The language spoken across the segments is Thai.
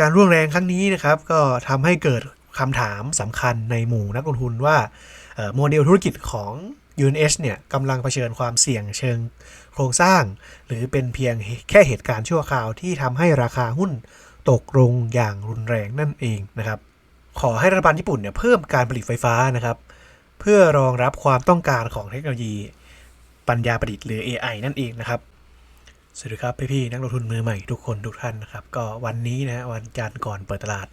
การร่วงแรงครั้งนี้นะครับก็ทำให้เกิดคำถามสำคัญในหมู่นักลงทุนว่าโมเดลธุรกิจของ UNH เนี่ยกำลังเผชิญความเสี่ยงเชิงโครงสร้าง หรือเป็นเพียงแค่เหตุการณ์ชั่วคราวที่ทำให้ราคาหุ้นตกลงอย่างรุนแรงนั่นเองนะครับ ขอให้รัฐบาลญี่ปุ่นเนี่ยเพิ่มการผลิตไฟฟ้านะครับ เพื่อรองรับความต้องการของเทคโนโลยีปัญญาประดิษฐ์หรือ AI นั่นเองนะครับ สวัสดีครับพี่ๆนักลงทุนมือใหม่ทุกคนทุกท่านนะครับ ก็วันนี้นะวันจันทร์ก่อนเปิดตลาด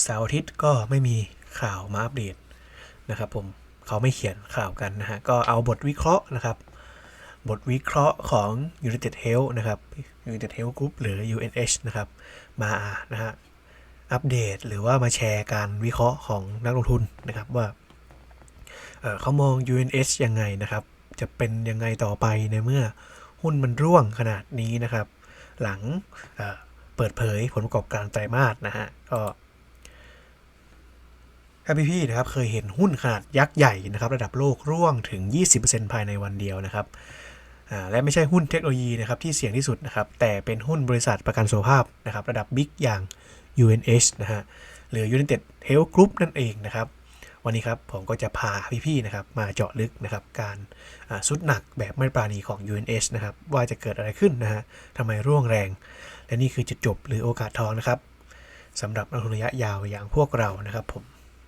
เสาร์อาทิตย์ก็ไม่มีข่าวมาอัปเดตนะครับ ผมเขาไม่เขียนข่าวกันนะฮะก็เอาบทวิเคราะห์นะครับ บทวิเคราะห์ของ United Health นะครับ United Health Group หรือ UNH นะครับ มานะฮะอัปเดตหรือว่ามาแชร์การวิเคราะห์ของนักลงทุนนะครับว่าเอ่อเขามอง UNH ยังไงนะครับ จะเป็นยังไงต่อไปในเมื่อ หุ้นมันร่วงขนาดนี้นะครับ หลังเเปิดเผยผลประกอบการไตรมาสนะฮะก็ถ้าพี่นะครับเคยเห็นหุ้นขนาดยักษ์ใหญ่นะครับระดับโลกร่วงถึง 20%ภายในวันเดียวนะครับและไม่ใช่หุ้นเทคโนโลยีนะครับที่เสี่ยงที่สุดนะครับแต่เป็นหุ้นบริษัทประกันสุขภาพนะครับระดับบิ๊กอย่าง UNH นะฮะหรือ United Health Group นั่นเองนะครับ วันนี้ครับผมก็จะพาพี่ๆนะครับมาเจาะลึกนะครับการสุดหนักแบบไม่ปราณีของ UNH นะครับว่าจะเกิดอะไรขึ้นนะฮะทำไมร่วงแรง และนี่คือจุดจบหรือโอกาสทองนะครับสำหรับนักทุนระยะยาวอย่างพวกเรานะครับผม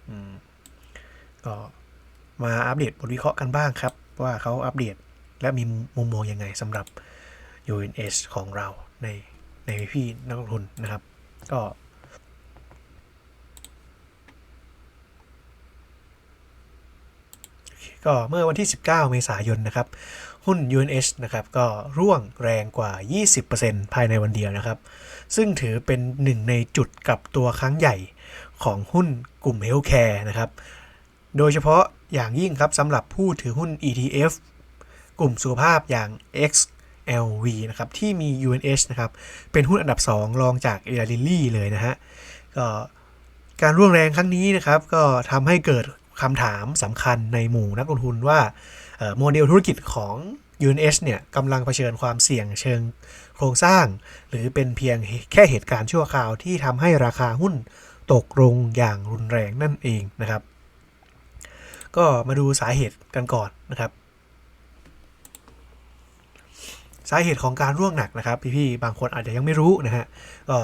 อืมก็มาอัปเดตบทวิเคราะห์กันบ้างครับ ว่าเขาอัปเดตและมีมุมมองยังไงสำหรับ UNH ของเราในในพี่นักลงทุนนะครับ ก็ ก็เมื่อวันที่ 19 เมษายนนะครับ หุ้น UNH นะครับก็ร่วงแรงกว่า 20%ภายในวันเดียวนะครับ ซึ่งถือเป็นหนึ่งในจุดกลับตัวครั้งใหญ่ของหุ้นกลุ่ม Healthcare นะครับ โดยเฉพาะอย่างยิ่งครับสำหรับผู้ถือหุ้น ETF กลุ่มสุขภาพอย่าง XLV นะครับ ที่มี UNH นะครับ เป็นหุ้นอันดับ 2 รองจาก e l a l i l y เลยนะฮะก็การร่วงแรงครั้งนี้นะครับ ก็ทำให้เกิด คำถามสำคัญในหมู่นักลงทุนว่าโมเดลธุรกิจของ UNH เนี่ยกำลังเผชิญความเสี่ยงเชิงโครงสร้าง หรือเป็นเพียงแค่เหตุการณ์ชั่วคราวที่ทำให้ราคาหุ้นตกลงอย่างรุนแรงนั่นเองนะครับ ก็มาดูสาเหตุกันก่อนนะครับ สาเหตุของการร่วงหนักนะครับ พี่ๆบางคนอาจจะยังไม่รู้นะฮะก็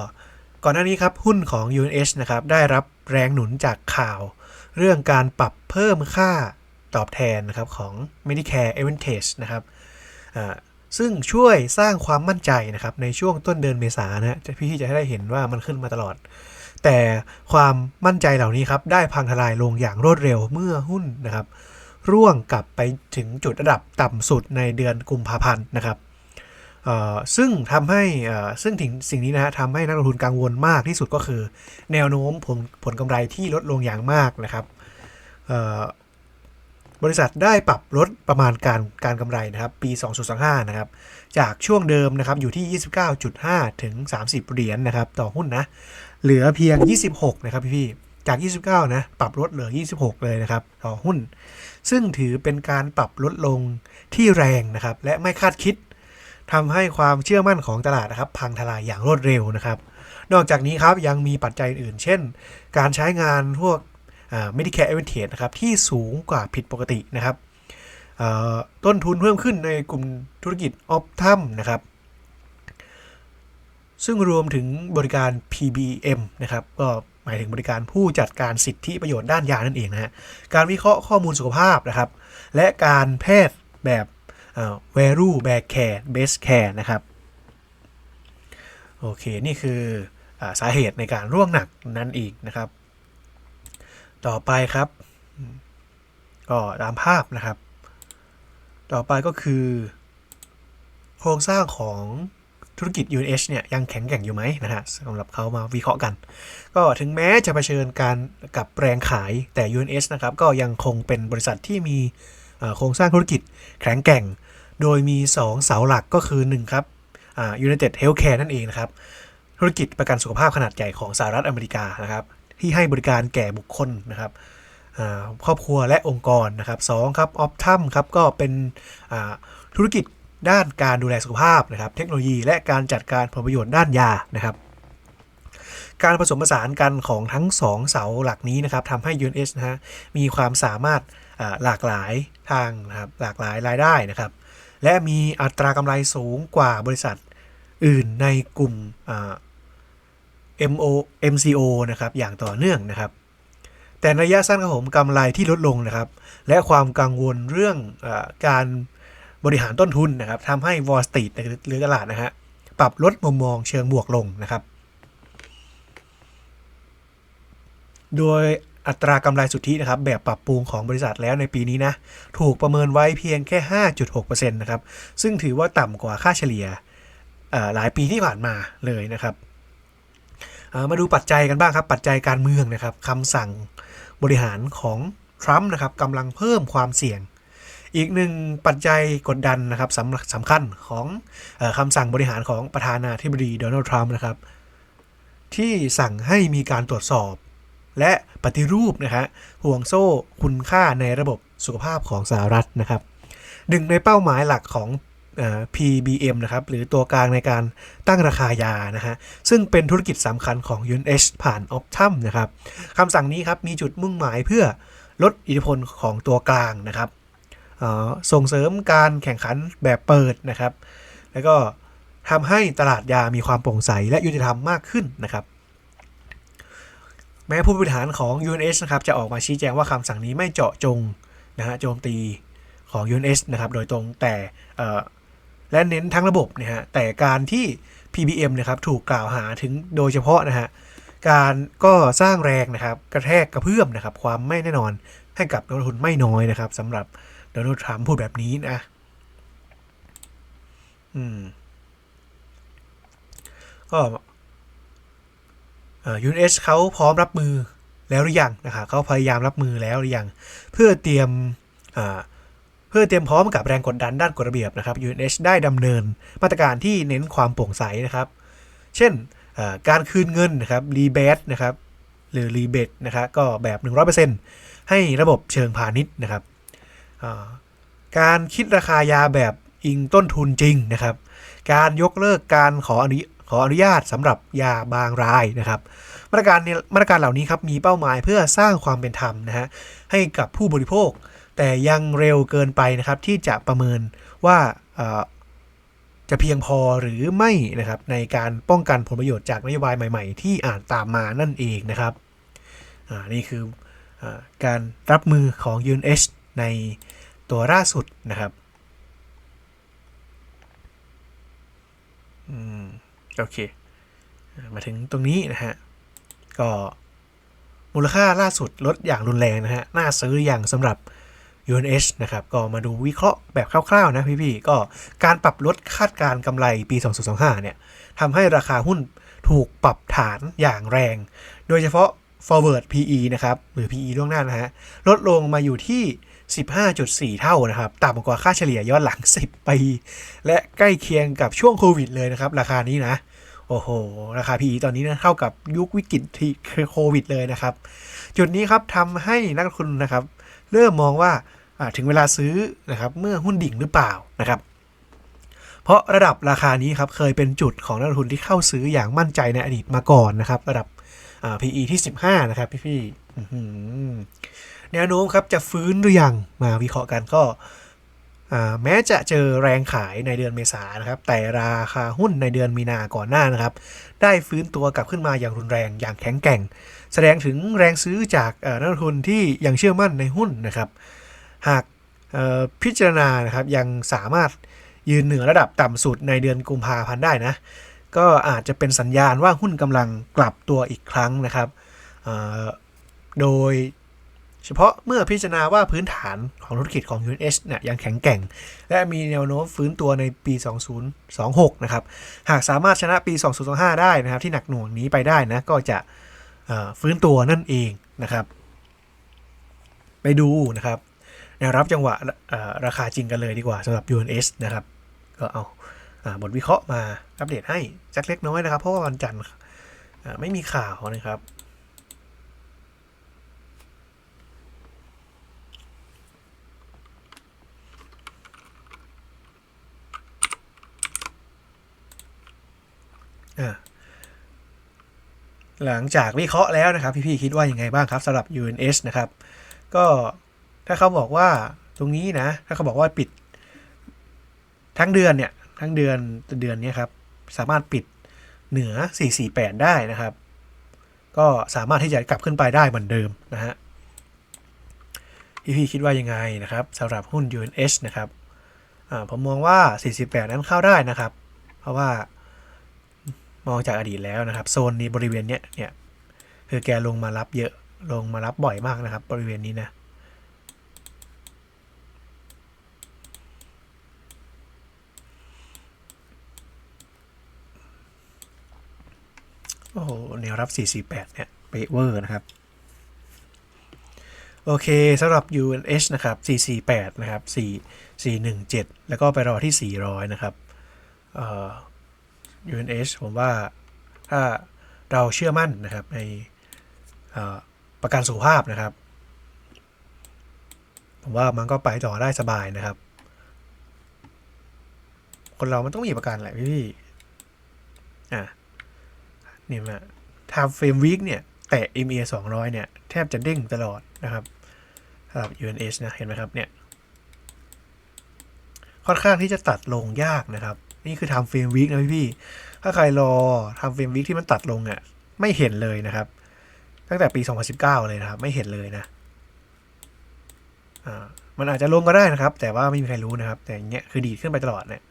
ก่อนหน้านี้ครับหุ้นของ UNH นะครับได้รับแรงหนุนจากข่าว เรื่องการปรับเพิ่มค่าตอบแทนนะครับของ Medicare Advantage นะครับซึ่งช่วยสร้างความมั่นใจนะครับในช่วงต้นเดือนเมษานะพี่ๆจะได้เห็นว่ามันขึ้นมาตลอด แต่ความมั่นใจเหล่านี้ครับได้พังทลายลงอย่างรวดเร็วเมื่อหุ้นนะครับ ร่วงกลับไปถึงจุดระดับต่ำสุดในเดือนกุมภาพันธ์นะครับ ซึ่งทำให้ซึ่งถึงสิ่งนี้นะฮะทำให้นักลงทุนกังวลมากที่สุดก็คือ แนวโน้มผลผลกำไรที่ลดลงอย่างมากนะครับบริษัทได้ปรับลดประมาณการการกำไรนะครับปี 2025 นะครับ จากช่วงเดิมนะครับอยู่ที่ 29.5 ถึง 30 เหรียญนะครับ ต่อหุ้นนะ เหลือเพียง 26 นะครับพี่ๆจาก 29 นะ ปรับลดเหลือ 26 เลยนะครับ ต่อหุ้น ซึ่งถือเป็นการปรับลดลงที่แรงนะครับ และไม่คาดคิด ทำให้ความเชื่อมั่นของตลาดนะครับ พังทลายอย่างรวดเร็วนะครับ นอกจากนี้ครับยังมีปัจจัยอื่น เช่น การใช้งานพวกอ่า Medicare Advantage นะครับที่สูงกว่าผิดปกตินะครับต้นทุนเพิ่มขึ้นในกลุ่มธุรกิจออฟทัมนะครับ ซึ่งรวมถึงบริการ PBM นะครับ ก็หมายถึงบริการผู้จัดการสิทธิประโยชน์ด้านยานั่นเองนะฮะการวิเคราะห์ข้อมูลสุขภาพนะครับ และการแพทย์แบบ value back care best care นะครับโอเค นี่คืออสาเหตุในการร่วงหนักนั่นเองนะครับ ต่อไปครับ ก็ตามภาพนะครับ ต่อไปก็คือ โครงสร้างของธุรกิจ UNH เนี่ยยังแข็งแกร่งอยู่ไหมนะฮะสำหรับเขามาวิเคราะห์กัน ก็ถึงแม้จะเผชิญการกับแรงขายแต่ UNH นะครับก็ยังคงเป็นบริษัทที่มีโครงสร้างธุรกิจแข็งแกร่ง โดยมี 2 เสาหลักก็คือ 1 ครับอ่า United Healthcare นั่นเองนะครับ ธุรกิจประกันสุขภาพขนาดใหญ่ของสหรัฐอเมริกานะครับ ที่ให้บริการแก่บุคคลนะครับอ่าครอบครัวและองค์กรนะครับสองครับออฟทัมครับก็เป็นอ่าธุรกิจด้านการดูแลสุขภาพนะครับ เทคโนโลยีและการจัดการผลประโยชน์ด้านยานะครับ การผสมผสานกันของทั้งสองเสาหลักนี้นะครับทำให้ UNS นะฮะมีความสามารถอ่าหลากหลายทางนะครับหลากหลายรายได้นะครับ และมีอัตรากำไรสูงกว่าบริษัทอื่นในกลุ่ม MO MCO นะครับอย่างต่อเนื่องนะครับ แต่นระยะสั้นครับผมกำไรที่ลดลงนะครับ และความกังวลเรื่องอการบริหารต้นทุนนะครับทำให้ Wall Street หรือตลาดนะฮะปรับลดมุมมองเชิงบวกลงนะครับ โดย อัตรากำไรสุทธินะครับแบบปรับปรุงของบริษัทแล้วในปีนี้นะถูกประเมินไว้เพียงแค่ 5.6%นะครับซึ่งถือว่าต่ำกว่าค่าเฉลี่ยหลายปีที่ผ่านมาเลยนะครับมาดูปัจจัยกันบ้างครับ ปัจจัยการเมืองนะครับคำสั่งบริหารของทรัมป์นะครับกำลังเพิ่มความเสี่ยง อีกหนึ่งปัจจัยกดดันนะครับสำสำคัญของอคำสั่งบริหารของประธานาธิบดีโดนัลด์ทรัมป์นะครับที่สั่งให้มีการตรวจสอบ และปฏิรูปนะฮะห่วงโซ่คุณค่าในระบบสุขภาพของสหรัฐนะครับหนึ่งในเป้าหมายหลักของอ PBM นะครับหรือตัวกลางในการตั้งราคายานะฮะซึ่งเป็นธุรกิจสำคัญของ UNH ผ่าน Optum นะครับคำสั่งนี้ครับมีจุดมุ่งหมายเพื่อลดอิทธิพลของตัวกลางนะครับส่งเสริมการแข่งขันแบบเปิดนะครับ แล้วก็ทำให้ตลาดยามีความโปร่งใสและยุติธรรมมากขึ้นนะครับ แม้ผู้บริหารของ UNH นะครับจะออกมาชี้แจงว่าคำสั่งนี้ไม่เจาะจงนะฮะโจมตีของ UNH นะครับโดยตรงแต่และเน้นทั้งระบบนะฮะแต่การที่ PBM นะครับถูกกล่าวหาถึงโดยเฉพาะนะฮะการก็สร้างแรงนะครับกระแทกกระเพื่อมนะครับความไม่แน่นอนให้กับนักลงทุนไม่น้อยนะครับสำหรับโดนัลด์ทรัมป์พูดแบบนี้นะอืมก็ ยูเอสเขาพร้อมรับมือแล้วหรือยังนะครับเขาพยายามรับมือแล้วหรือยังเพื่อเตรียมเพื่อเตรียมพร้อมกับแรงกดดันด้านกฎระเบียบนะครับ UNH ได้ดำเนินมาตรการที่เน้นความโปร่งใสนะครับ เช่นการคืนเงินนะครับรีเบทนะครับหรือรีเบทนะครับก็แบบ 100%ให้ระบบเชิงพาณิชย์นะครับการคิดราคายาแบบอิงต้นทุนจริงนะครับ การยกเลิกการขออนุ ขออนุญาตสำหรับยาบางรายนะครับมาตรการเนี่ยมาตรการเหล่านี้ครับมีเป้าหมายเพื่อสร้างความเป็นธรรมนะฮะให้กับผู้บริโภค แต่ยังเร็วเกินไปนะครับที่จะประเมินว่าจะเพียงพอหรือไม่นะครับในการป้องกันผลประโยชน์จากนโยบายใหม่ ๆ ที่อาจตามมานั่นเองนะครับนี่คืออการรับมือของ UNH ในตัวล่าสุดนะครับ อืม โอเค มาถึงตรงนี้นะฮะ ก็มูลค่าล่าสุดลดอย่างรุนแรงนะฮะ น่าซื้ออย่างสำหรับ UNH นะครับ ก็มาดูวิเคราะห์แบบคร่าวๆนะพี่ๆ ก็การปรับลดคาดการกำไรปี 2025 เนี่ยทำให้ราคาหุ้นถูกปรับฐานอย่างแรง โดยเฉพาะ forward PE นะครับ หรือ PE ล่วงหน้านะฮะ ลดลงมาอยู่ที่ 15.4 เท่านะครับ ต่ำกว่าค่าเฉลี่ยย้อนหลัง 10 ปี และใกล้เคียงกับช่วงโควิดเลยนะครับ ราคานี้นะ โอ้โห ราคา PE ตอนนี้นะเท่ากับยุควิกฤตที่โควิดเลยนะครับ จุดนี้ครับทำให้นักลงทุนนะครับ เริ่มมองว่าถึงเวลาซื้อนะครับเมื่อหุ้นดิ่งหรือเปล่านะครับเพราะระดับราคานี้ครับเคยเป็นจุดของนักลงทุนที่เข้าซื้ออย่างมั่นใจในอดีตมาก่อนนะครับ ระดับ PE ที่ 15 นะครับพี่ๆ แนวโน้มครับจะฟื้นหรือยังมาวิเคราะห์กันก็แม้จะเจอแรงขายในเดือนเมษานะครับ แต่ราคาหุ้นในเดือนมีนาก่อนหน้านะครับ ได้ฟื้นตัวกลับขึ้นมาอย่างรุนแรงอย่างแข็งแกร่ง แสดงถึงแรงซื้อจากนักลงทุนที่ยังเชื่อมั่นในหุ้นนะครับ หากพิจารณานะครับยังสามารถยืนเหนือระดับต่ำสุดในเดือนกุมภาพันธ์ได้นะ ก็อาจจะเป็นสัญญาณว่าหุ้นกำลังกลับตัวอีกครั้งนะครับ โดย เฉพาะเมื่อพิจารณาว่าพื้นฐานของธุรกิจของ UNH เนี่ยยังแข็งแกร่ง และมีแนวโน้มฟื้นตัวในปี 2026 นะครับ หากสามารถชนะปี 2025 ได้นะครับ ที่หนักหน่วงนี้ไปได้นะ ก็จะฟื้นตัวนั่นเองนะครับ ไปดูนะครับแนวรับจังหวะราคาจริงกันเลยดีกว่าสำหรับ UNH นะครับ ก็เอาอบทวิเคราะห์มาอัปเดตให้สักเล็กน้อยนะครับ เพราะว่าวันจันทร์ไม่มีข่าวนะครับ หลังจากวิเคราะห์แล้วนะครับ พี่ๆคิดว่ายังไงบ้างครับสำหรับ UNS นะครับ ก็ถ้าเขาบอกว่าตรงนี้นะ ถ้าเขาบอกว่าปิด ทั้งเดือนเนี่ย ทั้งเดือนเดือนนี้ครับ สามารถปิดเหนือ 448 ได้นะครับ ก็สามารถที่จะกลับขึ้นไปได้เหมือนเดิมนะฮะพี่ๆคิดว่ายังไงนะครับสำหรับหุ้น UNH นะครับผมมองว่า 48 นั้นเข้าได้นะครับ เพราะว่า มองจากอดีตแล้วนะครับ โซนนี้บริเวณเนี้ยเนี่ยคือแกลงมารับเยอะลงมารับบ่อยมากนะครับ บริเวณนี้นะโอ้โหแนวรับ 448 เนี่ยเปะเวอร์นะครับ โอเคสำหรับ UNH นะครับ 448 นะครับ 4 417 แล้วก็ไปรอที่ 400 นะครับ เอ่อ UNH ผมว่าถ้าเราเชื่อมั่นนะครับในประกันสุขภาพนะครับ ผมว่ามันก็ไปต่อได้สบายนะครับ คนเรามันต้องมีประกันแหละพี่อะนี่มาทำเฟรมวีคเนี่ยแตะ MA 200 เนี่ย แทบจะเด้งตลอดนะครับสำหรับ UNH นะ เห็นไหมครับเนี่ย ค่อนข้างที่จะตัดลงยากนะครับ นี่คือทำเฟรมวีคนะพี่ๆถ้าใครรอทำเฟรมวีคที่มันตัดลงอะ ไม่เห็นเลยนะครับ ตั้งแต่ปี 2019 เลยนะครับ ไม่เห็นเลยนะอ่ามันอาจจะลงก็ได้นะครับ แต่ว่าไม่มีใครรู้นะครับ แต่อย่างเงี้ยคือดีดขึ้นไปตลอดเนี่ย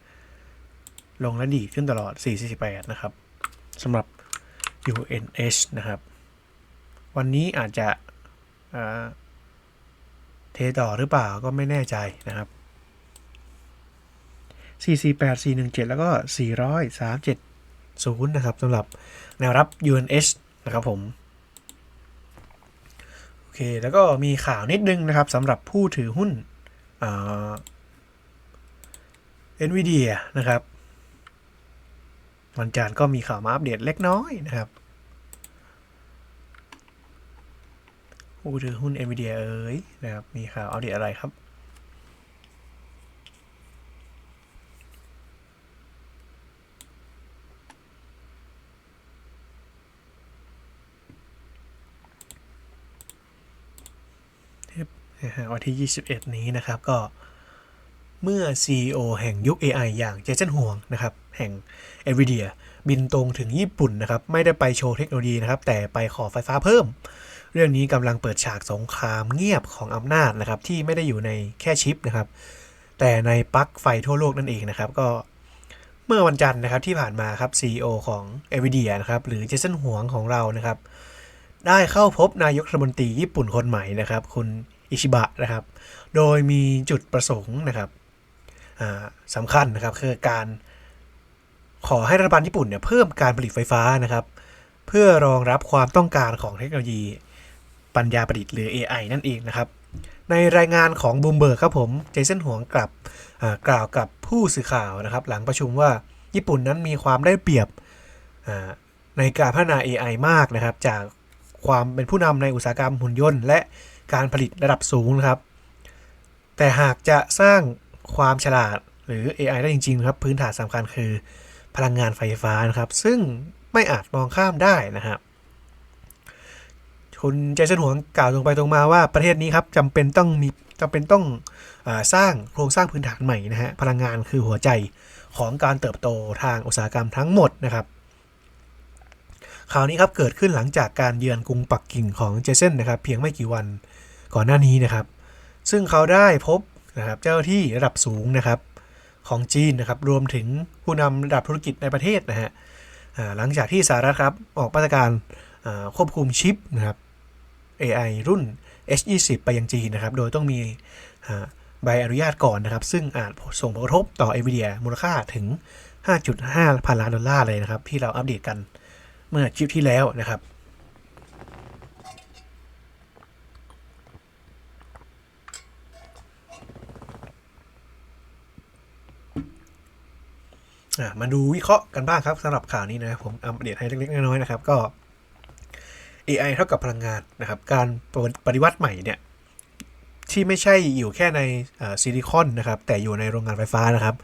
ลงแล้วดีดขึ้นตลอด 448 นะครับสำหรับ UNH นะครับ วันนี้อาจจะเทต่อหรือเปล่าก็ไม่แน่ใจนะครับ 448 417 แล้วก็40370 นะครับสำหรับแนวรับ UNH นะครับผม โอเค แล้วก็มีข่าวนิดนึงนะครับสำหรับผู้ถือหุ้นอ่า NVIDIA นะครับ วันจันทร์ก็มีข่าวมาอัปเดตเล็กน้อยนะครับผู้ถือหุ้น NVIDIA เอ๋ยนะครับ มีข่าวอัปเดตอะไรครับ วันที่ 21 นี้นะครับก็เมื่อ CEO แห่งยุค AI อย่างเจสันห่วงนะครับแห่ง NVIDIA บินตรงถึงญี่ปุ่นนะครับไม่ได้ไปโชว์เทคโนโลยีนะครับแต่ไปขอไฟฟ้าเพิ่ม เรื่องนี้กำลังเปิดฉากสงครามเงียบของอำนาจนะครับที่ไม่ได้อยู่ในแค่ชิปนะครับแต่ในปลั๊กไฟทั่วโลกนั่นเองนะครับก็เมื่อวันจันทร์นะครับที่ผ่านมาครับ CEO ของ NVIDIA นะครับหรือเจสันห่วงของเรานะครับได้เข้าพบนายกรัฐมนตรีญี่ปุ่นคนใหม่นะครับ คุณ อิชิบะนะครับ โดยมีจุดประสงค์นะครับสำคัญนะครับคือการขอให้รัฐบาลญี่ปุ่นเนี่ยเพิ่มการผลิตไฟฟ้านะครับ เพื่อรองรับความต้องการของเทคโนโลยีปัญญาประดิษฐ์หรือ AI นั่นเองนะครับ ในรายงานของบูมเบิร์กครับผมเจสันหวงกลับกล่าวกับผู้สื่อข่าวนะครับ หลังประชุมว่าญี่ปุ่นนั้นมีความได้เปรียบในการพัฒนา AI มากนะครับ จากความเป็นผู้นำในอุตสาหกรรมหุ่นยนต์ และ การผลิตระดับสูงนะครับ แต่หากจะสร้างความฉลาดหรือ AI ได้จริง ๆ ครับ พื้นฐานสำคัญคือพลังงานไฟฟ้านะครับ ซึ่งไม่อาจมองข้ามได้นะครับคุณเจสันหวงกล่าวตรงไปตรงมาว่าประเทศนี้ครับจำเป็นต้องมีจำเป็นต้องอสร้างโครงสร้างพื้นฐานใหม่นะฮะพลังงานคือหัวใจของการเติบโตทางอุตสาหกรรมทั้งหมดนะครับข่าวนี้ครับเกิดขึ้นหลังจากการเยือนกรุงปักกิ่งของเจเซนนะครับ เพียงไม่กี่วัน ก่อนหน้านี้นะครับ ซึ่งเขาได้พบนะครับเจ้าที่ระดับสูงนะครับของจีนนะครับรวมถึงผู้นำระดับธุรกิจในประเทศนะฮะหลังจากที่สหรัฐครับออกมาตรการควบคุมชิปนะครับ AI รุ่น H20 ไปยังจีนนะครับ โดยต้องมีใบอนุญาตก่อนนะครับ ซึ่งอาจส่งผลกระทบต่อ NVIDIA มูลค่าถึง 5.5 พันล้านดอลลาร์เลยนะครับ ที่เราอัปเดตกันเมื่อคลิปที่แล้วนะครับ มาดูวิเคราะห์กันบ้างครับสำหรับข่าวนี้นะครับผมอัปเดตให้เล็กๆน้อยๆนะครับก็ AI เท่ากับพลังงานนะครับ การปฏิวัติใหม่เนี่ยที่ไม่ใช่อยู่แค่ในซิลิคอนนะครับ แต่อยู่ในโรงงานไฟฟ้านะครับ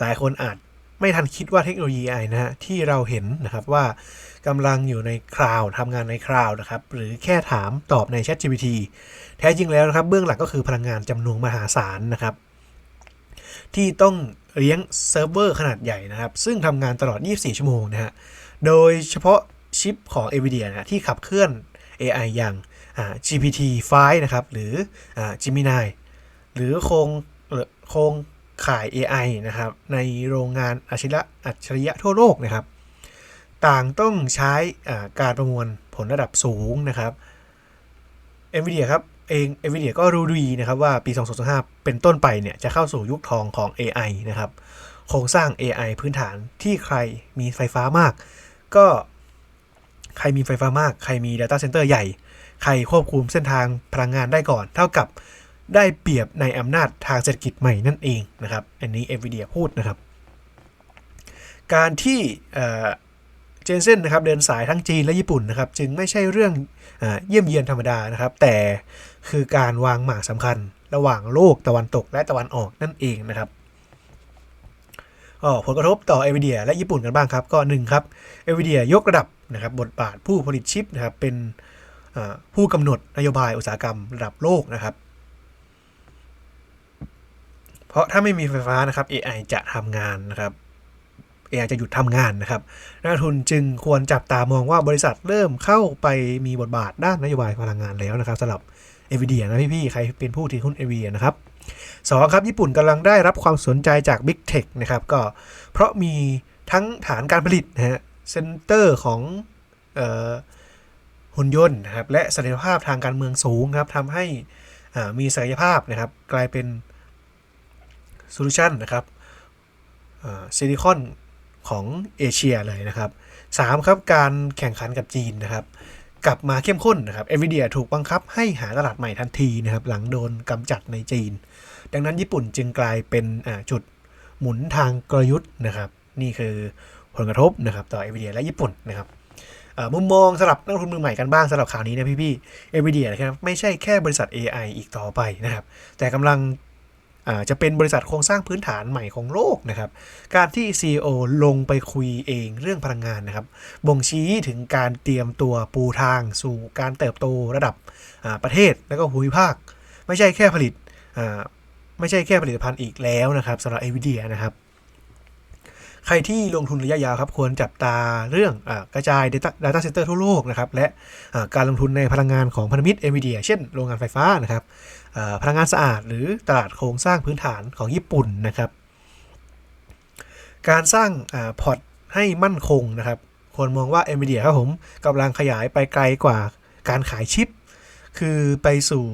หลายคนอาจไม่ทันคิดว่าเทคโนโลยี AI นะฮะที่เราเห็นนะครับว่ากำลังอยู่ในคลาวด์ทำงานในคลาวด์นะครับ หรือแค่ถามตอบใน ChatGPT แท้จริงแล้วนะครับ เบื้องหลังก็คือพลังงานจำนวนมหาศาลนะครับ ที่ต้อง เลี้ยงเซิร์ฟเวอร์ขนาดใหญ่นะครับ ซึ่งทำงานตลอด 24 ชั่วโมงนะฮะ โดยเฉพาะชิปของ NVIDIA นะที่ขับเคลื่อน AI อย่าง GPT-5 นะครับ หรืออ Gemini หรือโครงโครงข่าย AI นะครับ ในโรงงานอัจฉริยะอัจฉริยะทั่วโลกนะครับ ต่างต้องใช้การประมวลผลระดับสูงนะครับ NVIDIA ครับ เอง NVIDIA ก็รู้ดีนะครับว่าปี 2025 เป็นต้นไปเนี่ยจะเข้าสู่ยุคทองของ AI นะครับ โครงสร้าง AI พื้นฐานที่ใครมีไฟฟ้ามาก ก็ใครมีไฟฟ้ามาก ใครมี Data Center ใหญ่ ใครควบคุมเส้นทางพลังงานได้ก่อน เท่ากับได้เปรียบในอำนาจทางเศรษฐกิจใหม่นั่นเองนะครับ อันนี้ NVIDIA พูดนะครับ การที่เจนเซนนะครับเดินสายทั้งจีนและญี่ปุ่นนะครับ จึงไม่ใช่เรื่องอเยี่ยมเยียนธรรมดานะครับ แต่ คือการวางหมากสำคัญ ระหว่างโลกตะวันตกและตะวันออกนั่นเองนะครับผลกระทบต่อ NVIDIA และญี่ปุ่นกันบ้างครับ ก็หนึ่งครับ NVIDIA ยกระดับนะครับบทบาทผู้ผลิตชิปนะครับเป็นผู้กำหนดนโยบายอุตสาหกรรมระดับโลกนะครับ เพราะถ้าไม่มีไฟฟ้านะครับ AI จะทำงานนะครับ AI จะหยุดทำงานนะครับ นักทุนจึงควรจับตามองว่าบริษัทเริ่มเข้าไปมีบทบาทด้านนโยบายพลังงานแล้วนะครับสำหรับ NVIDIA นะพี่ๆใครเป็นผู้ถือหุ้น NVIDIA นะครับสองครับญี่ปุ่นกำลังได้รับความสนใจจาก Big Tech นะครับก็เพราะมีทั้งฐานการผลิตนะฮะเซ็นเตอร์ของหุ่นยนต์นะครับและศักยภาพทางการเมืองสูงครับทำให้มีศักยภาพนะครับกลายเป็นโซลูชันนะครับซิลิคอน ของเอเชียเลยนะครับ 3. ครับการแข่งขันกับจีนนะครับกลับมาเข้มข้นนะครับ NVIDIA ถูกบังคับให้หาตลาดใหม่ทันทีนะครับหลังโดนกำจัดในจีน ดังนั้นญี่ปุ่นจึงกลายเป็นจุดหมุนทางกลยุทธ์นะครับนี่คือผลกระทบนะครับต่อ NVIDIA และญี่ปุ่นนะครับมุมมองสำหรับนักลงทุนมือใหม่กันบ้างสำหรับข่าวนี้นะพี่ๆ NVIDIA นะครับไม่ใช่แค่บริษัท AI อีกต่อไปนะครับแต่กำลัง จะเป็นบริษัทโครงสร้างพื้นฐานใหม่ของโลกนะครับ การที่ CEO ลงไปคุยเองเรื่องพลังงานนะครับ บ่งชี้ถึงการเตรียมตัวปูทางสู่การเติบโตระดับประเทศและก็ภูมิภาค ไม่ใช่แค่ผลิตไม่ใช่แค่ผลิตภัณฑ์อีกแล้วนะครับสำหรับ NVIDIA นะครับใครที่ลงทุนระยะยาวครับควรจับตาเรื่องอกระจาย Data, Data Center ทั่วโลกนะครับและการลงทุนในพลังงานของพันธมิตร NVIDIA เช่นโรงงานไฟฟ้านะครับ พลังงานสะอาด หรือตลาดโครงสร้างพื้นฐานของญี่ปุ่นนะครับ การสร้างพอร์ตให้มั่นคงนะครับควรมองว่า NVIDIA ครับผมกำลังขยายไปไกลกว่าการขายชิป คือไปสู่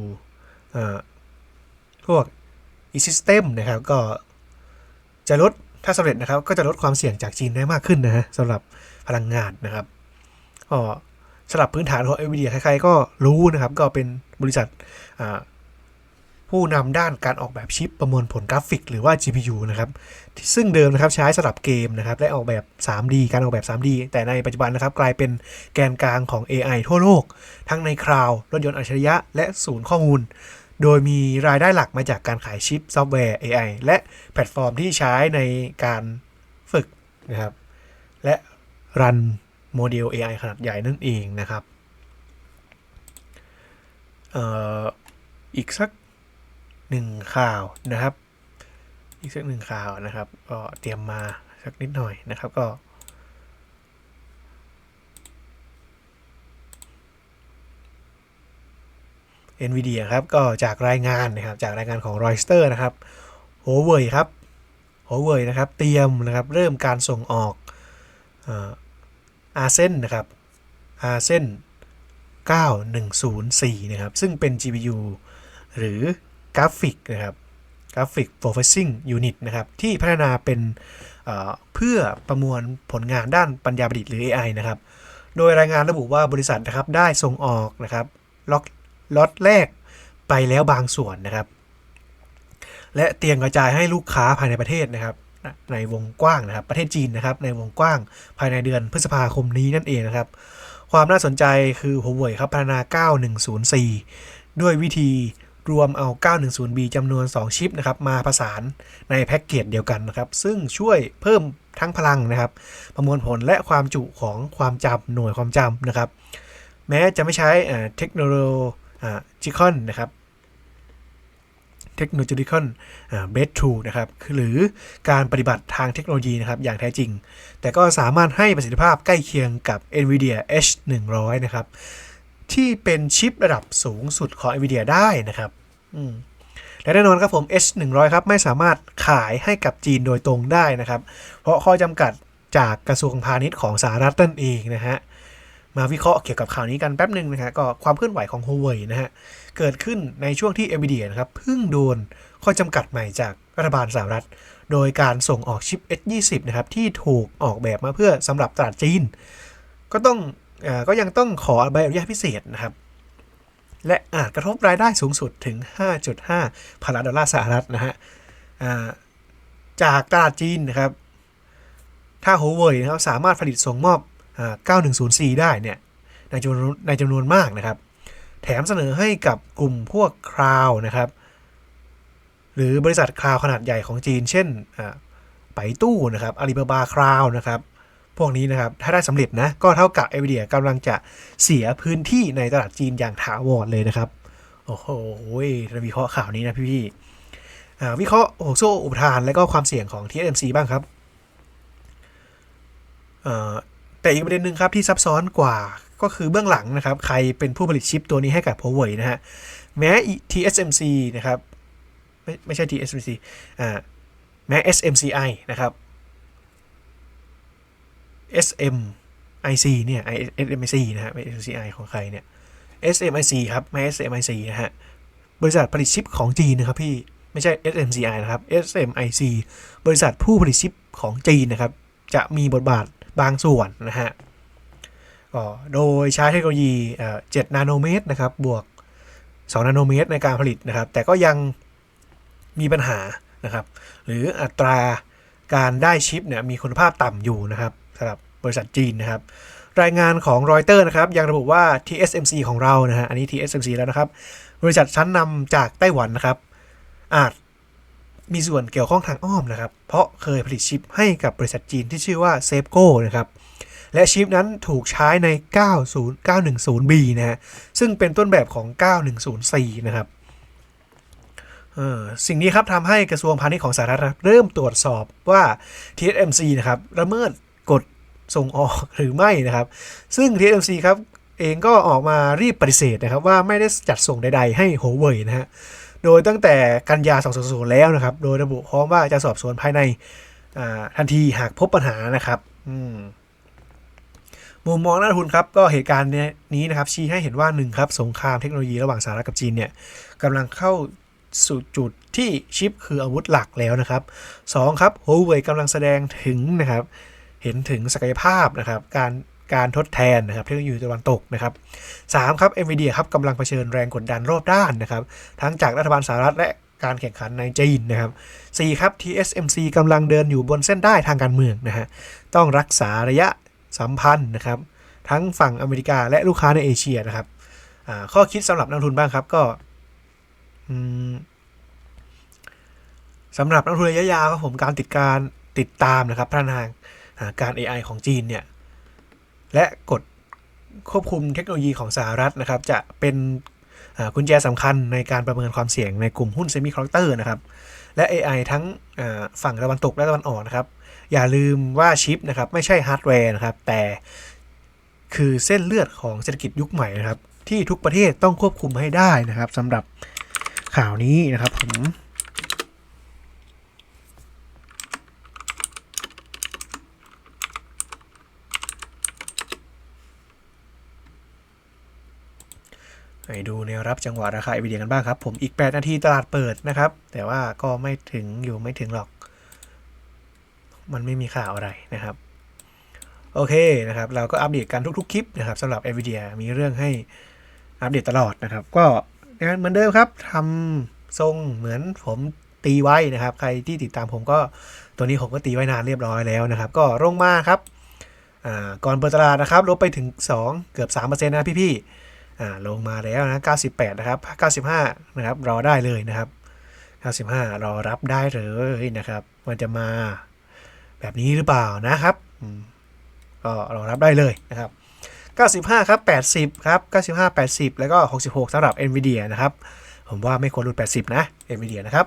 พวก e-system นะครับก็จะลดถ้าสำเร็จนะครับก็จะลดความเสี่ยงจากจีนได้มากขึ้นนะฮะสำหรับพลังงานนะครับก็สำหรับพื้นฐานของ NVIDIA ใครๆก็รู้นะครับ ก็เป็นบริษัท ผู้นำด้านการออกแบบชิปประมวลผลกราฟิก หรือว่า GPU นะครับซึ่งเดิมนะครับใช้สำหรับเกมนะครับและออกแบบ 3D การออกแบบ 3D แต่ในปัจจุบันนะครับกลายเป็นแกนกลางของ AI ทั่วโลก ทั้งในคลาวด์รถยนต์อัจฉริยะ และศูนย์ข้อมูล โดยมีรายได้หลักมาจากการขายชิปซอฟต์แวร์ AI และแพลตฟอร์มที่ใช้ในการฝึกนะครับและรันโมเดล AI ขนาดใหญ่นั่นเองนะครับอออีกสัก หนึ่งข่าวนะครับ อีกสักหนึ่งข่าวนะครับ ก็เตรียมมาสักนิดหน่อยนะครับก็ NVIDIA ครับก็จากรายงานนะครับจากรายงานของ r o y s t e r นะครับ Huawei ครับ Huawei นะครับเตรียมนะครับเริ่มการส่งออกอาเซนนะครับอาเซน9104 นะครับ ซึ่งเป็น GPU หรือ กราฟิกนะครับกราฟิก processing unit นะครับที่พัฒนาเป็นเพื่อประมวลผลงานด้านปัญญาประดิษฐ์หรือ AI นะครับ โดยรายงานระบุว่าบริษัทนะครับได้ส่งออกนะครับล็อกล็อตแรกไปแล้วบางส่วนนะครับ และเตรียมกระจายให้ลูกค้าภายในประเทศนะครับ ในวงกว้างนะครับ ประเทศจีนนะครับ ในวงกว้างภายในเดือนพฤษภาคมนี้นั่นเองนะครับ ความน่าสนใจคือ Huawei ครับพัฒนา 9104 ด้วยวิธี รวมเอา 910B จำนวน 2 ชิปนะครับมาผสานในแพ็กเกจเดียวกันนะครับ ซึ่งช่วยเพิ่มทั้งพลังนะครับ ประมวลผลและความจุของความจำหน่วยความจำนะครับ แม้จะไม่ใช้เทคโนโลยีคอนนะครับเทคโนโลยีคอนเบสทูนะครับหรือการปฏิบัติทางเทคโนโลยีนะครับอย่างแท้จริง แต่ก็สามารถให้ประสิทธิภาพใกล้เคียงกับ NVIDIA H100 นะครับ ที่เป็นชิประดับสูงสุดของ NVIDIA ได้นะครับและแน่นอนครับผม H100 ครับไม่สามารถขายให้กับจีนโดยตรงได้นะครับ เพราะข้อจำกัดจากกระทรวงพาณิชย์ของสหรัฐนั่นเองนะฮะมาวิเคราะห์เกี่ยวกับข่าวนี้กันแป๊บหนึ่งนะฮะก็ความเคลื่อนไหวของ Huawei นะฮะเกิดขึ้นในช่วงที่ NVIDIA นะครับเพิ่งโดนข้อจำกัดใหม่จากรัฐบาลสหรัฐ โดยการส่งออกชิป H20 นะครับที่ถูกออกแบบมาเพื่อสำหรับตลาดจีน ก็ต้อง ก็ยังต้องขอใบอนุญาตพิเศษนะครับ และอาจกระทบรายได้สูงสุดถึง 5.5พันล้านดอลลาร์สหรัฐนะฮะจากตลาดจีนนะครับ ถ้า Huawei นะครับสามารถผลิตส่งมอบอ9104 ได้เนี่ยในจำนวนในจำนวนมากนะครับ แถมเสนอให้กับกลุ่มพวกคราวนะครับ หรือบริษัทคราวขนาดใหญ่ของจีน เช่นไปตู้นะครับอาลีบาบาคราวนะครับ พวกนี้นะครับ ถ้าได้สำเร็จนะ ก็เท่ากับ n v i d i a กำลังจะเสียพื้นที่ในตลาดจีนอย่างถาวรเลยนะครับ โอ้โหเราวิเคราะห์ข่าวนี้นะพี่ๆวิเคราะห์โอ้โซ่อุปทาน และก็ความเสี่ยงของ TSMC บ้างครับแต่อีกประเด็นหนึ่งครับที่ซับซ้อนกว่าก็คือเบื้องหลังนะครับ ใครเป็นผู้ผลิตชิปตัวนี้ให้กับ Huawei นะฮะ แม้ TSMC นะครับ ไม่ไม่ใช่ TSMC อ่าแม้ SMCI นะครับ SMIC เนี่ย SMIC นะฮะไม่ SMCI ของใครเนี่ย SMIC ครับ ไม่ SMIC นะฮะ บริษัทผลิตชิปของจีนนะครับพี่ ไม่ใช่ SMCI นะครับ SMIC บริษัทผู้ผลิตชิปของจีนนะครับ จะมีบทบาทบางส่วนนะฮะก็โดยใช้เทคโนโลยีเอ่อ7นาโนเมตรนะครับ บวก 2 นาโนเมตรในการผลิตนะครับ แต่ก็ยังมีปัญหานะครับ หรืออัตราการได้ชิปเนี่ยมีคุณภาพต่ำอยู่นะครับ สำหรับบริษัทจีนนะครับ รายงานของรอยเตอร์นะครับ ยังระบุว่า TSMC ของเรานะฮะอันนี้ TSMC แล้วนะครับ บริษัทชั้นนำจากไต้หวันนะครับ อาจมีส่วนเกี่ยวข้องทางอ้อมนะครับ เพราะเคยผลิตชิปให้กับบริษัทจีนที่ชื่อว่าเซฟโก้นะครับและชิปนั้นถูกใช้ใน 90 910B นะฮะ ซึ่งเป็นต้นแบบของ 9104 นะครับสิ่งนี้ครับทำให้กระทรวงพาณิชย์ของสหรัฐเริ่มตรวจสอบว่า TSMC นะครับละเมิด กฎส่งออกหรือไม่นะครับ ซึ่ง TSMC ครับเองก็ออกมารีบปฏิเสธนะครับว่าไม่ได้จัดส่งใด ๆ ให้ Huawei นะฮะ โดยตั้งแต่กันยา 2020 แล้วนะครับ โดยระบุพร้อมว่าจะสอบสวนภายในทันทีหากพบปัญหานะครับมมุมมองนักทุนครับก็เหตุการณ์นี้นะครับชี้ให้เห็นว่าหนึ่งครับสงครามเทคโนโลยีระหว่างสหรัฐกับจีนเนี่ยกำลังเข้าสู่จุดที่ชิปคืออาวุธหลักแล้วนะครับสองครับ Huawei กำลังแสดงถึงนะครับ เห็นถึงศักยภาพนะครับการการทดแทนนะครับเทคโนโลยีตะวันตกนะครับสามครับ NVIDIA ครับกำลังเผชิญแรงกดดันรอบด้านนะครับทั้งจากรัฐบาลสหรัฐและการแข่งขันในจีนนะครับ4ครับ TSMC กำลังเดินอยู่บนเส้นได้ทางการเมืองนะฮะต้องรักษาระยะสัมพันธ์นะครับทั้งฝั่งอเมริกาและลูกค้าในเอเชียนะครับข้อคิดสำหรับนักทุนบ้างครับก็สำหรับนักทุนระยะยาวครับผมการติดการติดตามนะครับพัฒนา การ AI ของจีนเนี่ยและกฎควบคุมเทคโนโลยีของสหรัฐนะครับ จะเป็นกุญแจสำคัญในการประเมินความเสี่ยงในกลุ่มหุ้นเซมิคอนดักเตอร์นะครับ และ AI ทั้งฝั่งตะวันตกและตะวันออกนะครับ อย่าลืมว่าชิปนะครับไม่ใช่ฮาร์ดแวร์นะครับ แต่คือเส้นเลือดของเศรษฐกิจยุคใหม่นะครับ ที่ทุกประเทศต้องควบคุมให้ได้นะครับสำหรับข่าวนี้นะครับผม ไปดูแนวรับจังหวะราคา NVIDIA กันบ้างครับผมอีก 8 นาทีตลาดเปิดนะครับ แต่ว่าก็ไม่ถึงอยู่ไม่ถึงหรอก มันไม่มีข่าวอะไรนะครับ โอเคนะครับ เราก็อัปเดตกันทุกๆคลิปนะครับสำหรับ NVIDIA มีเรื่องให้อัปเดตตลอดนะครับ ก็เหมือนเดิมครับทำทรงเหมือนผมตีไว้นะครับ ใครที่ติดตามผมก็ตัวนี้ผมก็ตีไว้นานเรียบร้อยแล้วนะครับ ก็ลงมาครับก่อนเปิดตลาดนะครับลบไปถึง 2 เกือบ3%นะพี่ๆ อ่าลงมาแล้วนะ 98 นะครับ 95 นะครับ รอได้เลยนะครับ 95 รอรับได้เลยนะครับ มันจะมาแบบนี้หรือเปล่านะครับก็รอรับได้เลยนะครับ 95 ครับ 80 ครับ 95 80 แล้วก็ 66สำหรับ NVIDIA นะครับ ผมว่าไม่ควรหลุด 80 นะ NVIDIA นะครับ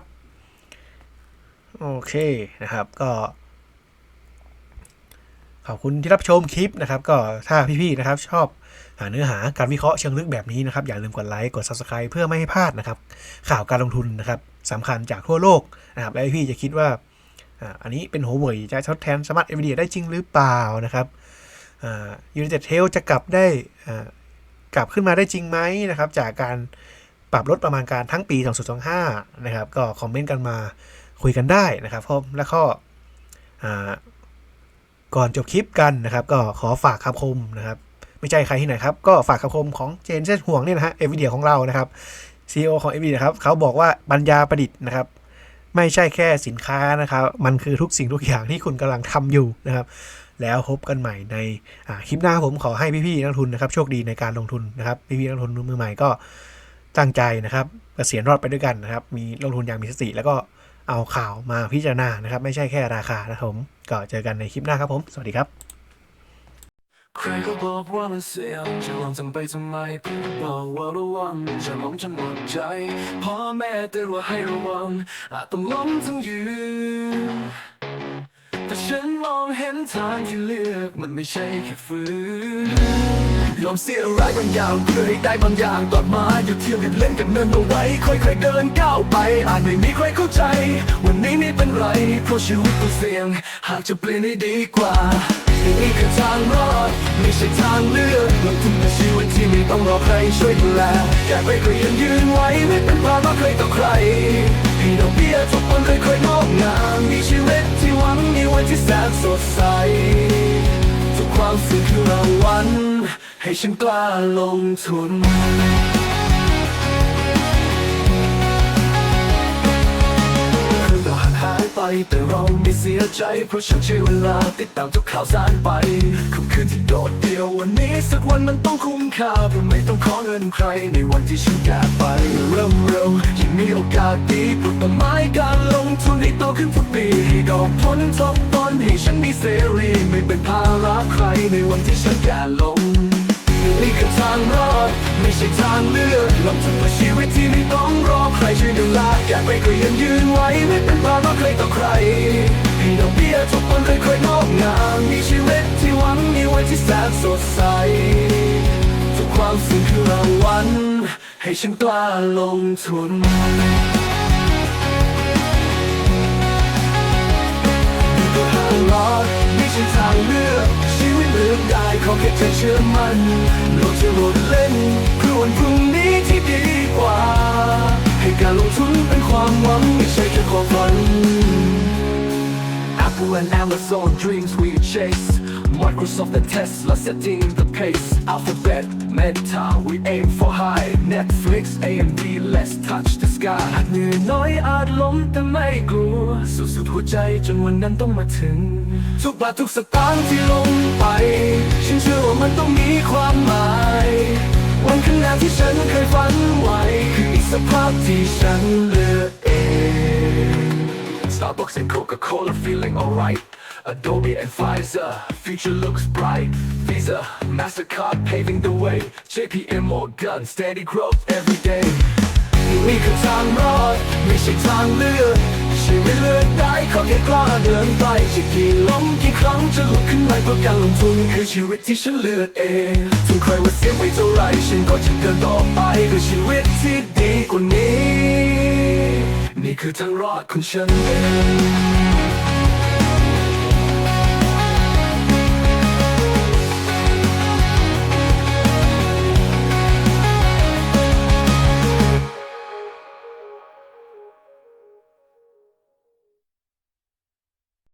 โอเคนะครับ ก็ ขอบคุณที่รับชมคลิปนะครับ ก็ถ้าพี่ๆนะครับชอบ หาเนื้อหาการวิเคราะห์เชิงลึกแบบนี้นะครับ อย่าลืมกดไลค์กด Subscribe เพื่อไม่ให้พลาดนะครับ ข่าวการลงทุนนะครับสำคัญจากทั่วโลกนะครับแล้วพี่จะคิดว่าอันนี้เป็นหัวเว่ยจะทดแทนสมาร์ทเอเดียได้จริงหรือเปล่านะครับยูนิเต็ดเทลจะกลับได้กลับขึ้นมาได้จริงไหมนะครับ จากการปรับลดประมาณการทั้งปี 2025 นะครับ ก็คอมเมนต์กันมาคุยกันได้นะครับผมแล้วก็อ่าก่อนจบคลิปกันนะครับ ก็ขอฝากคำคมนะครับ ไม่ใช่ใครที่ไหนครับ ก็ฝากคำคมของเจนเซนห่วงนี่นะฮะเอวิเดียของเรานะครับ CEO ของเอวิเดียครับเขาบอกว่าปัญญาประดิษฐ์นะครับไม่ใช่แค่สินค้านะครับ มันคือทุกสิ่งทุกอย่างที่คุณกำลังทำอยู่นะครับ แล้วพบกันใหม่ในคลิปหน้าผมขอให้พี่ๆนักทุนนะครับ โชคดีในการลงทุนนะครับ พี่ๆนักทุนมือใหม่ก็ตั้งใจนะครับเกษียณรอดไปด้วยกันนะครับ มีลงทุนอย่างมีสติ แล้วก็เอาข่าวมาพิจารณานะครับ ไม่ใช่แค่ราคานะครับผมก็เจอกันในคลิปหน้าครับผม สวัสดีครับ ใครก็บอกว่ามันเสี่ยงจะลองทำไปทำไมบอกว่าระวังจะล้มจนหมดใจพ่อแม่เตือนว่าให้ระวังอาจต้องล้มทั้งยืนแต่ฉันมองเห็นทางที่เลือกมันไม่ใช่แค่ฝืน ยอมเสียอะไรบางอย่างเพื่อให้ได้บางอย่างต่อมาอย่เที่ยวกันเล่นกันเนินเอาไว้ ค่อยๆเดินก้าวไป อาจไม่มีใครเข้าใจ วันนี้ไม่เป็นไร เพราะชีวิตต้องเสี่ยง หากจะเปลี่ยนให้ดีกว่านี่คือทางรอดไม่ใช่ทางเลือกลงทุนในชีวิตที่ไม่ต้องรอใครช่วยดูแลแค่ไปก็ยังยืนไว้ไม่เป็นภาระใครต่อใครให้ดอกเบี้ยทุกคนค่อยๆงอกงามมีชีวิตที่หวังมีวันที่แสนสดใสทุกความสุขคือรางวัล ให้ฉันกล้าลงทุนคืองราวห่างหายไปแต่เราไม่เสียใจ เพราะฉันใช้เวลาติดตามทุกข่าวสารไปค่ำคืนที่โดดเดี่ยววันนี้สักวันมันต้องคุ้มค่าเพราะไม่ต้องขอเงินใครในวันที่ฉันแก่ไป เริ่มเร็วยิ่งมีโอกาสดีปลูกต้นไม้การลงทุนให้โตขึ้นทุกปีดอกผลทบต้นให้ฉันมีเสรี ไม่เป็นภาระใครในวันที่ฉันแก่ลง นี่คือทางรอด ไม่ใช่ทางเลือกลำทุนมาชีวิตที่ไม่ต้องรอใครช่วยดูแลแกไปก็ยังยืนไว้ไม่เป็นภาระใครต่อใครให้ดอกเบี้ยทุกคนค่อยๆงอกงามมีชีวิตที่หวังมีไวันที่แสนสดใสทุกความสุขคือรางวัลให้ฉันกล้าลงทุนก็ทางรอดไม่ใช่ทางเลือก เลือกได้ขอแค่เธอเชื่อมันโลกจะโรดเล่นเพื่อวันพรุ่งนี้ที่ดีกว่า ให้การลงทุนเป็นความหวังไม่ใช่แค่ความฝัน Apple and Amazon dreams we chase Microsoft and Tesla setting the pace Alphabet, Meta we aim for high Netflix, AMD let's touch the sky อาจเหนื่อยน้อยอาจล้มแต่ไม่กลัว สู้สุดหัวใจจนวันนั้นต้องมาถึง ทุกบาททุกสตางค์ที่ลงไป ฉันเชื่อว่ามันต้องมีความหมาย วันข้างหน้าที่ฉันเคยฝันไว้คืออีกสภาพที่ฉันเลือกเอง Starbucks and Coca-Cola feeling alright. Adobe and Pfizer, future looks bright. Visa, Mastercard paving the way. JP and Morgan, steady growth every day. นี่คือทางรอดไม่ใช่ทางเลือกชีวิตเลือกได้ขอแค่กล้าเดินไปจะกี่ล้มกี่ครั้งจะลุกขึ้นมาเพราะการลงทุนคือชีวิตที่ฉันเลือกเองถึงใครว่าเสียไม่เท่าไรฉันก็จะเดินต่อไปด้วยชีวิตที่ดีกว่านี้ นี่คือทางรอดของฉันเอง